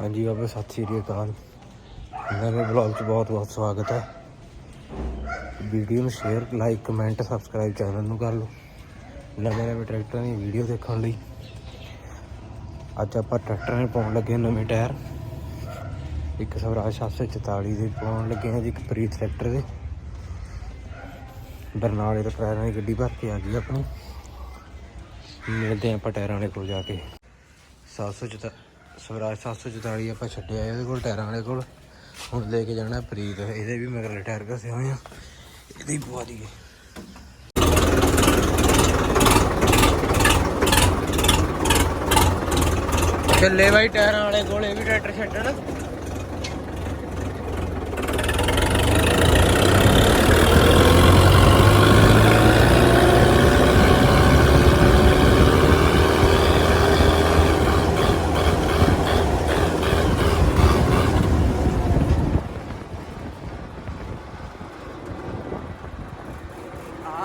ਹਾਂਜੀ ਬਾਬਾ ਸਤਿ ਸ਼੍ਰੀ ਅਕਾਲ। ਮੇਰੇ ਬਲੌਗ 'ਚ ਬਹੁਤ ਬਹੁਤ ਸਵਾਗਤ ਹੈ। ਵੀਡੀਓ ਨੂੰ share like comment subscribe channel ਨੂੰ ਕਰ ਲਓ। ਨਵੇਂ ਨਵੇਂ ਟਰੈਕਟਰਾਂ ਦੀ ਵੀਡੀਓ ਦੇਖਣ ਲਈ। ਅੱਜ ਆਪਾਂ ਟਰੈਕਟਰਾਂ ਨੇ ਪਾਉਣ ਲੱਗੇ ਨਵੇਂ ਟਾਇਰ। ਇੱਕ ਸਵਰਾਜ 744 ਦੇ ਪਾਉਣ ਲੱਗੇ ਹਾਂ ਜੀ, ਇੱਕ ਪ੍ਰੀਤ ਟਰੈਕਟਰ ਦੇ। ਬਰਨਾਲੇ ਤੋਂ ਟਾਇਰਾਂ ਦੀ ਗੱਡੀ ਭਰ ਕੇ ਆ ਗਈ ਆਪਣੀ ਮਿਲਦੇ ਹਾਂ ਆਪਾਂ ਟਾਇਰਾਂ ਵਾਲੇ ਕੋਲ ਜਾ ਕੇ। 744 ਸਵਰਾਜ 744 ਆਪਾਂ ਛੱਡਿਆ ਇਹਦੇ ਕੋਲ, ਟਾਇਰਾਂ ਵਾਲੇ ਕੋਲ। ਹੁਣ ਲੈ ਕੇ ਜਾਣਾ ਪ੍ਰੀਤ। ਇਹਦੇ ਵੀ ਮਗਰਲੇ ਟਾਇਰ ਘਸੇ ਹੋਏ ਆ। ਇਹਦੇ ਹੀ ਪਵਾ ਦਈਏ। ਚੱਲੇ ਬਾਈ ਟਾਇਰਾਂ ਵਾਲੇ ਕੋਲ, ਇਹ ਵੀ ਟਰੈਕਟਰ ਛੱਡਣ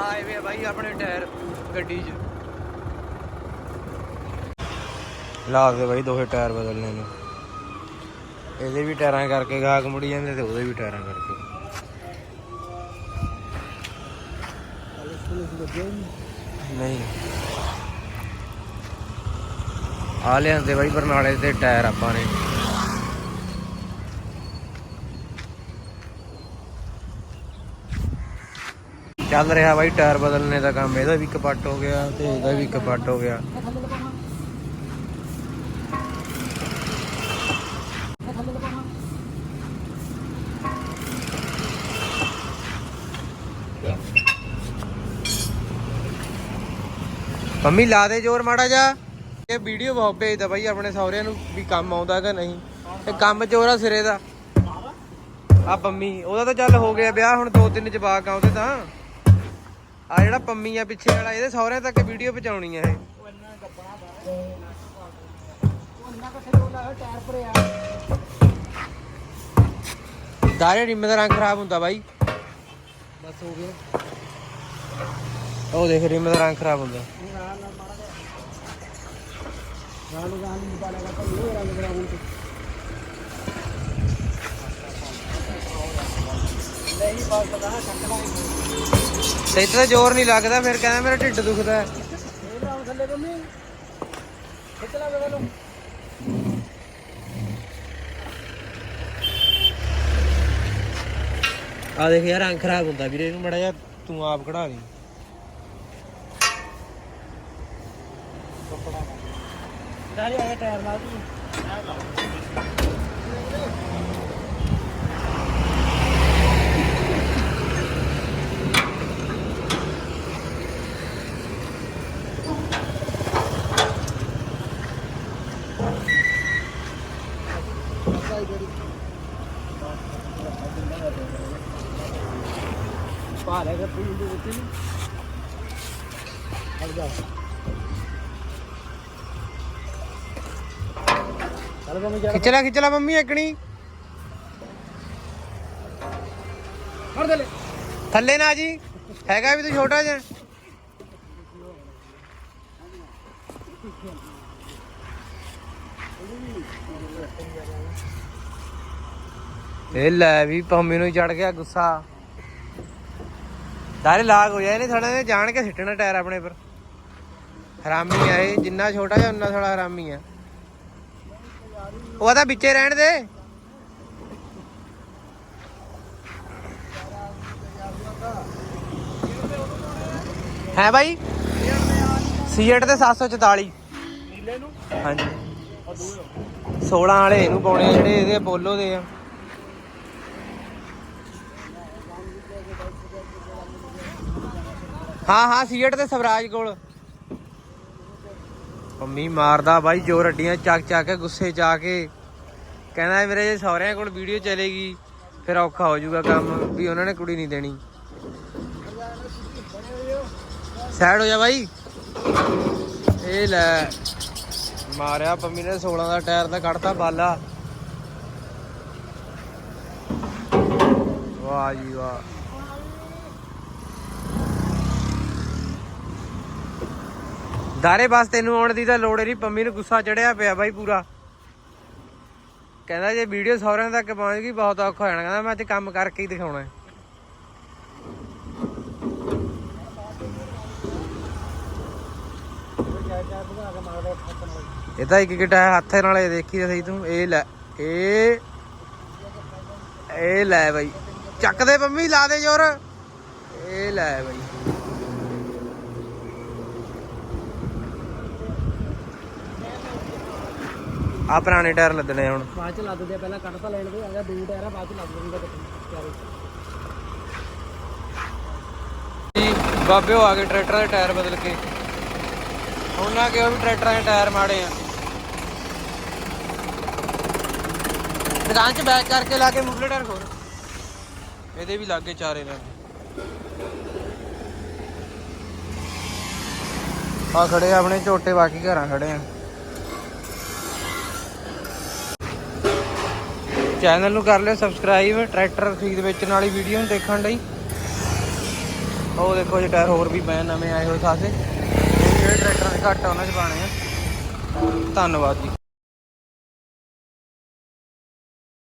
ਆਏ ਵੇ ਬਾਈ ਆਪਣੇ ਟਾਇਰ ਗੱਡੀ 'ਚ। ਲਾ ਦੇ ਬਾਈ ਦੋਹੇ ਟਾਇਰ ਬਦਲਨੇ ਨੂੰ। ਇਹਦੇ ਵੀ ਟਾਇਰਾਂ ਕਰਕੇ ਗਾਹਕ ਮੁੜੀ ਜਾਂਦੇ ਤੇ ਉਹਦੇ ਵੀ ਟਾਇਰਾਂ ਕਰਕੇ। ਨਹੀਂ। ਆ ਲਿਆਂਦੇ ਬਾਈ ਬਰਨਾਲੇ ਤੇ ਟਾਇਰ ਆਪਾਂ ਨੇ। ਚੱਲ ਰਿਹਾ ਬਾਈ, ਟਾਇਰ ਬਦਲਣੇ ਦਾ ਕੰਮ, ਇਹਦਾ ਵੀ ਕਪੱਟ ਹੋ ਗਿਆ ਤੇ ਇਹਦਾ ਵੀ ਕਪੱਟ ਹੋ ਗਿਆ। ਮੰਮੀ, ਲਾ ਦੇ ਜ਼ੋਰ ਮਾੜਾ ਜਾ ਇਹ ਵੀਡੀਓ ਬਹੁਤ ਭੇਜਦਾ ਬਾਈ ਆਪਣੇ ਸਹੁਰਿਆਂ ਨੂੰ ਵੀ ਕੰਮ ਆਉਂਦਾ ਕਿ ਨਹੀਂ। ਇਹ ਕੰਮ ਚੋਰਾ ਸਿਰੇ ਦਾ। ਆ ਪੰਮੀ, ਉਹਦਾ ਤਾਂ ਚੱਲ ਹੋ ਗਿਆ ਵਿਆਹ, ਹੁਣ ਦੋ ਤਿੰਨ ਜਵਾਕ ਆਉਂਦੇ ਤਾਂ। ਆ ਜਿਹੜਾ ਪੰਮੀ ਆ ਪਿੱਛੇ ਵਾਲਾ ਇਹਦੇ ਸਹੁਰਿਆਂ ਤੱਕ ਵੀਡੀਓ ਪਹੁੰਚਾਉਣੀ ਆ ਇਹ। ਦਾਰੇ ਰਿਮ ਦਾ ਰੰਗ ਖਰਾਬ ਹੁੰਦਾ ਬਾਈ। ਬਸ ਹੋ ਗਿਆ। ਉਹ ਦੇਖ ਰਿਮ ਦਾ ਰੰਗ ਖਰਾਬ ਹੁੰਦਾ। ਨਹੀਂ ਬਾਤ ਪਤਾ ਨਾ ਛੱਡਣਾ ਤੇ ਇੱਥੇ ਤਾਂ ਜ਼ੋਰ ਨਹੀਂ ਲੱਗਦਾ ਫਿਰ ਕਹਿੰਦਾ ਮੇਰਾ ਢਿੱਡ ਦੁਖਦਾ ਹੈ। ਆ ਦੇਖ ਯਾਰ ਰੰਗ ਖਰਾਬ ਹੁੰਦਾ ਵੀਰੇ ਇਹਨੂੰ ਮੜਾ ਜਾ ਤੂੰ ਆਪ ਕਢਾ ਲਈ। ਡਾਲੀ ਆ ਟਾਇਰ ਨਾਲ ਤੂੰ ਪਾ ਲੈ ਕਰ ਤੂੰ ਇਹਦੇ ਉੱਤੇ ਨੂੰ ਹਟ ਜਾ। ਚੱਲ ਬੰਮੀ ਜਾ ਖਿੱਚ ਲੈ ਖਿੱਚ ਲੈ ਮੰਮੀ ਇਕਣੀ ਫੜ ਦੇ ਲੈ। ਥੱਲੇ ਨਾ ਜੀ। ਹੈਗਾ ਵੀ ਤੂੰ ਛੋਟਾ ਜਿਹਾ। ਇਹ ਲੈ ਵੀ ਪੰਮੀ ਨੂੰ ਚੜ ਗਿਆ ਗੁੱਸਾ। ਦਾਰੇ ਲਾਗ ਹੋ ਜਾਏ ਨੇ ਥੜਾ ਨੇ ਜਾਣ ਕੇ ਸਿੱਟਣਾ ਟਾਇਰ ਆਪਣੇ ਪਰ ਹਰਾਮੀ ਆ ਇਹ ਜਿੰਨਾ ਛੋਟਾ ਜਿਹਾ ਉਨਾ ਥੋੜਾ ਹਰਾਮੀ ਆ ਉਹ ਤਾਂ ਵਿੱਚੇ ਰਹਿਣ ਦੇ ਹੈ ਬਾਈ ਸੀਐਟ ਤੇ 744 ਨੀਲੇ ਨੂੰ ਹਾਂਜੀ 16 ਵਾਲੇ ਇਹਨੂੰ ਪਾਉਣੇ ਆ ਜਿਹੜੇ ਇਹਦੇ ਅਪੋਲੋ ਦੇ ਆ ਹਾਂ ਹਾਂ ਸੀਐਟ ਤੇ ਸਵਰਾਜ ਕੋਲ। ਪੰਮੀ ਮਾਰਦਾ ਬਾਈ, ਜੋ ਰੱਡੀਆਂ ਚੱਕ ਚੱਕ ਕੇ ਗੁੱਸੇ ਚ ਆ ਕੇ ਕਹਿੰਦਾ ਮੇਰੇ ਜੇ ਸਹੁਰਿਆਂ ਕੋਲ ਵੀਡੀਓ ਚਲੇਗੀ, ਫਿਰ ਔਖਾ ਹੋ ਜਾਊਗਾ ਕੰਮ, ਵੀ ਉਹਨਾਂ ਨੇ ਕੁੜੀ ਨਹੀਂ ਦੇਣੀ। ਸਾਈਡ ਹੋ ਜਾ ਬਾਈ। ਇਹ ਲੈ, ਮਾਰਿਆ ਪੰਮੀ ਨੇ 16 ਦਾ ਟਾਇਰ ਦਾ ਕੱਢਤਾ ਬਾਲਾ। ਵਾਹ ਜੀ ਵਾਹ। ਦਾਰੇ ਬਸ ਤੈਨੂੰ ਆਉਣ ਦੀ ਤਾਂ ਲੋੜ ਨਹੀਂ, ਪੰਮੀ ਨੂੰ ਗੁੱਸਾ ਚੜਿਆ ਪਿਆ ਬਾਈ ਪੂਰਾ। ਕਹਿੰਦਾ ਜੇ ਵੀਡੀਓ ਸਹੁਰਿਆਂ ਤੱਕ ਪਹੁੰਚ ਗਈ, ਬਹੁਤ ਔਖਾ ਹੋ ਜਾਣਾ। ਕਹਿੰਦਾ ਮੈਂ ਅੱਜ ਕੰਮ ਕਰਕੇ ਹੀ ਦਿਖਾਉਣਾ ਹੈ। ਇਹ ਤਾਂ ਇੱਕ ਗਿੱਟਾ ਹੱਥ ਨਾਲ ਇਹ ਦੇਖੀ ਤਾਂ ਸਹੀ ਤੂੰ। ਇਹ ਲੈ, ਇਹ ਇਹ ਲੈ ਬਾਈ। ਚੱਕ ਦੇ ਪੰਮੀ, ਲਾ ਦੇ ਜ਼ੋਰ। ਇਹ ਲੈ ਬਾਈ। ਆ ਪੁਰਾਣੇ ਟਾਇਰ ਲੱਦਣੇ ਹੁਣ। ਬਾਅਦ ਚ ਲੱਦ ਦੇ ਪਹਿਲਾਂ ਕੱਢ ਤਾਂ ਲੈਣ ਦੇ ਆ ਜਾ ਦੋ ਟਾਇਰ ਆ ਬਾਅਦ ਚ ਲੱਦ ਕਿਤੇ। ਜੀ ਬਾਬੇ ਆ ਗਏ ਟਰੈਕਟਰਾਂ ਦੇ ਟਾਇਰ ਬਦਲ ਕੇ। ਉਹਨਾਂ ਕਿਹਾ ਵੀ ਟਰੈਕਟਰਾਂ ਦੇ ਟਾਇਰ ਮਾੜੇ ਆ। ਦੁਕਾਨ 'ਚ ਬੈਕ ਕਰਕੇ ਲਾ ਕੇ ਮੁੱਢਲੇ ਟਾਇਰ ਖੋਲ। ਇਹਦੇ ਵੀ ਲੱਗੇ ਚਾਰੇ ਨਾਲ ਆ ਖੜੇ ਆ ਆਪਣੇ ਝੋਟੇ ਬਾਕੀ ਘਰਾਂ ਖੜੇ ਆ। ਚੈਨਲ ਨੂੰ ਕਰ ਲਿਓ ਸਬਸਕ੍ਰਾਈਬ, ਟਰੈਕਟਰ ਖਰੀਦ ਵੇਚਣ ਵਾਲੀ ਵੀਡੀਓ ਨੂੰ ਦੇਖਣ ਲਈ। ਉਹ ਦੇਖੋ ਜੇ ਟਾਇਰ ਹੋਰ ਵੀ ਪਏ ਨਵੇਂ ਆਏ ਹੋਏ ਖਾਸੇ। ਜਿਹੜੇ ਟਰੈਕਟਰਾਂ ਦੇ ਘੱਟ ਆ, ਉਹਨਾਂ 'ਚ ਪਾਣੇ ਆ। ਧੰਨਵਾਦ ਜੀ।